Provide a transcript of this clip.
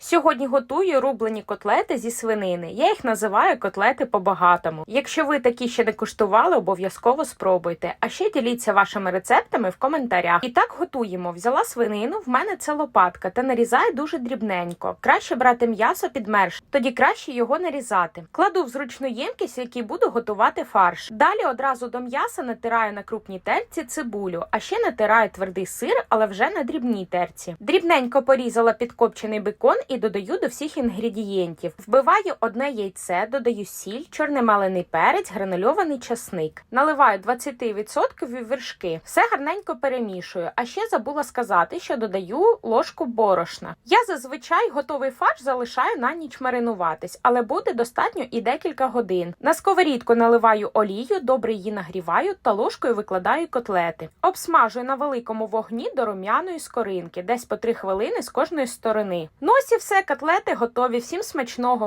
Сьогодні готую рублені котлети зі свинини. Я їх називаю котлети по-багатому. Якщо ви такі ще не куштували, обов'язково спробуйте. А ще діліться вашими рецептами в коментарях. І так готуємо. Взяла свинину, в мене це лопатка, та нарізаю дуже дрібненько. Краще брати м'ясо підмерш, тоді краще його нарізати. Кладу в зручну ємкість, в якій буду готувати фарш. Далі одразу до м'яса натираю на крупній терці цибулю, а ще натираю твердий сир, але вже на дрібній терці. Дрібненько порізала підкопчений бекон і додаю до всіх інгредієнтів. Вбиваю одне яйце, додаю сіль, чорний малений перець, гранульований часник. Наливаю 20% вершки. Все гарненько перемішую. А ще забула сказати, що додаю ложку борошна. Я зазвичай готовий фарш залишаю на ніч маринуватись, але буде достатньо і декілька годин. На сковорідку наливаю олію, добре її нагріваю та ложкою викладаю котлети. Обсмажую на великому вогні до рум'яної скоринки, десь по 3 хвилини з кожної сторони. Ну все, котлети готові. Всім смачного!